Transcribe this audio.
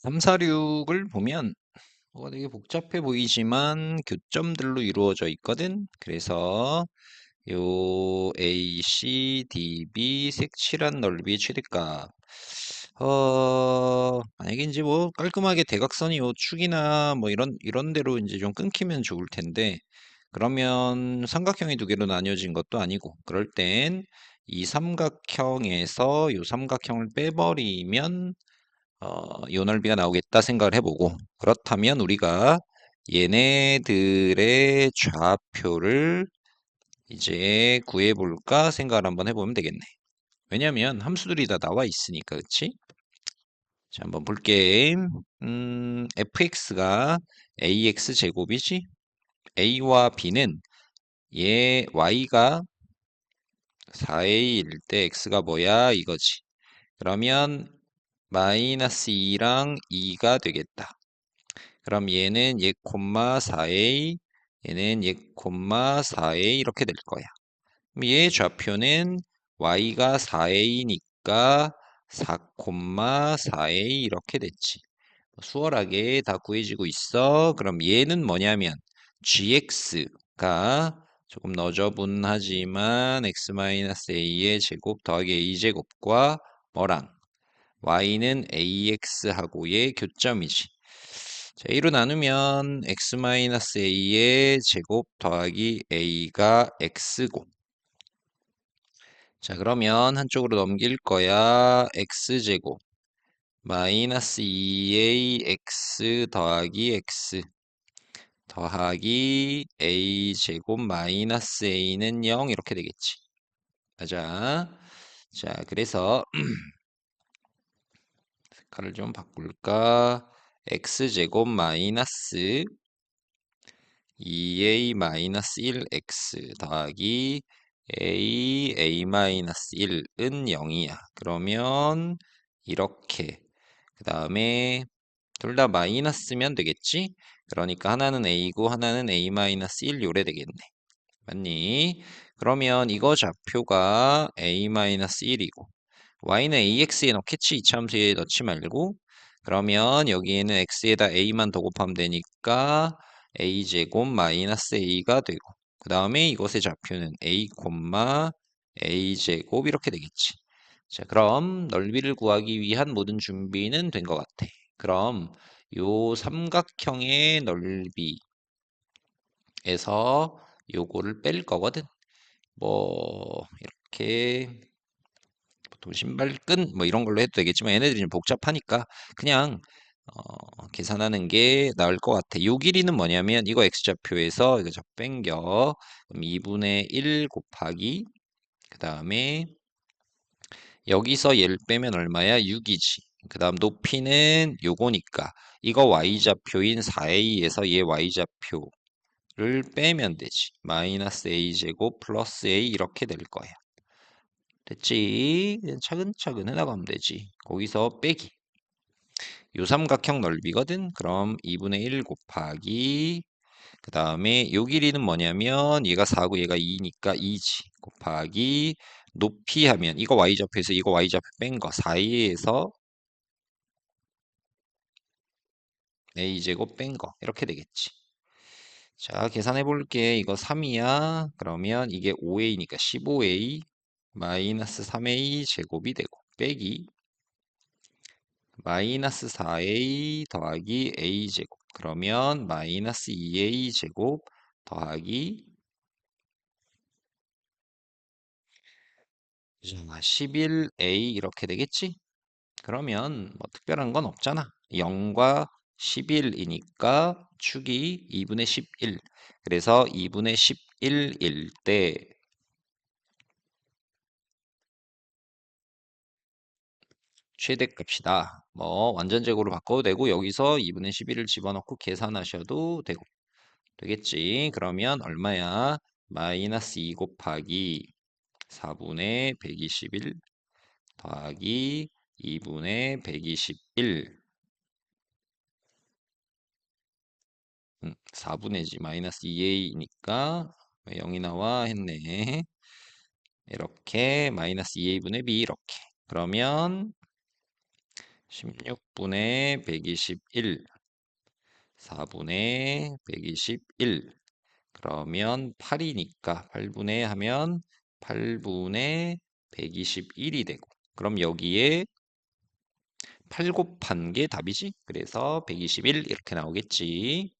346을 보면 뭐가 되게 복잡해 보이지만 교점들로 이루어져 있거든. 그래서 요 A, C, D, B 색칠한 넓이의 최대값. 어, 만약에 이제 뭐 깔끔하게 대각선이 요 축이나 뭐 이런 이런 대로 이제 좀 끊기면 좋을 텐데 그러면 삼각형이 두 개로 나뉘어진 것도 아니고 그럴 땐 이 삼각형에서 요 삼각형을 빼버리면 어, 요 넓이가 나오겠다 생각을 해보고 그렇다면 우리가 얘네들의 좌표를 이제 구해볼까 생각을 한번 해보면 되겠네. 왜냐면 함수들이 다 나와 있으니까 그치? 자 한번 볼게. 음, fx가 ax 제곱이지? a와 b는 얘 y가 4a일 때 x가 뭐야 이거지. 그러면 마이너스 2랑 2가 되겠다. 그럼 얘는 얘 콤마 4a, 얘는 얘 콤마 4a 이렇게 될 거야. 얘 좌표는 y가 4a니까 4 콤마 4a 이렇게 됐지. 수월하게 다 구해지고 있어. 그럼 얘는 뭐냐면 gx가 조금 너저분하지만 x-a의 제곱 더하기 a제곱과 뭐랑 y는 ax하고의 교점이지. 자, A로 나누면 x-a의 제곱 더하기 a가 x고 자 그러면 한쪽으로 넘길 거야 x제곱 마이너스 2ax 더하기 x 더하기 a제곱 마이너스 a는 0 이렇게 되겠지. 맞아. 자 그래서 색깔을 좀 바꿀까? x제곱 마이너스 2a 마이너스 1x 더하기 a a 마이너스 1은 0이야. 그러면 이렇게 그 다음에 둘 다 마이너스면 되겠지? 그러니까 하나는 a고 하나는 a 마이너스 1 요래 되겠네. 맞니? 그러면 이거 좌표가 a 마이너스 1이고 y는 ax에 넣겠지? 이차함수에 넣지 말고 그러면 여기에는 x에다 a만 더 곱하면 되니까 a제곱 마이너스 a가 되고 그 다음에 이것의 좌표는 a, a제곱 이렇게 되겠지. 자, 그럼 넓이를 구하기 위한 모든 준비는 된 것 같아. 그럼 요 삼각형의 넓이에서 요거를 뺄 거거든. 뭐 이렇게 보통 신발끈 뭐 이런 걸로 해도 되겠지만 얘네들이 좀 복잡하니까 그냥 어, 계산하는 게 나을 것 같아. 요 길이는 뭐냐면 이거 x좌표에서 이거 저 뺑겨 그럼 2분의 1 곱하기 그 다음에 여기서 얘를 빼면 얼마야? 6이지. 그 다음 높이는 요거니까 이거 y좌표인 4a에서 얘 y좌표 를 빼면 되지. 마이너스 a제곱 플러스 a 이렇게 될 거야. 됐지? 차근차근 해나가면 되지. 거기서 빼기. 요 삼각형 넓이거든. 그럼 2분의 1 곱하기 그 다음에 요 길이는 뭐냐면 얘가 4고 얘가 2니까 2지. 곱하기 높이 하면 이거 y좌표에서 이거 y좌표 뺀거 사이에서 a제곱 뺀 거 이렇게 되겠지. 자 계산해 볼게. 이거 3이야. 그러면 이게 5a니까 15a 마이너스 3a 제곱이 되고 빼기 마이너스 4a 더하기 a제곱 그러면 마이너스 2a 제곱 더하기 11a 이렇게 되겠지? 그러면 뭐 특별한 건 없잖아. 0과 11이니까 축이 2분의 11. 그래서 2분의 11일 때 최대값이다. 뭐 완전제곱으로 바꿔도 되고 여기서 2분의 11을 집어넣고 계산하셔도 되고 되겠지. 그러면 얼마야? 마이너스 2 곱하기 4분의 121 더하기 2분의 121 음, 4분의지 마이너스 2a니까 0이 나와 했네. 이렇게 마이너스 2a분의 b 이렇게 그러면 16분의 121 4분의 121 그러면 8이니까 8분의 하면 8분의 121이 되고 그럼 여기에 8 곱한 게 답이지? 그래서 121 이렇게 나오겠지.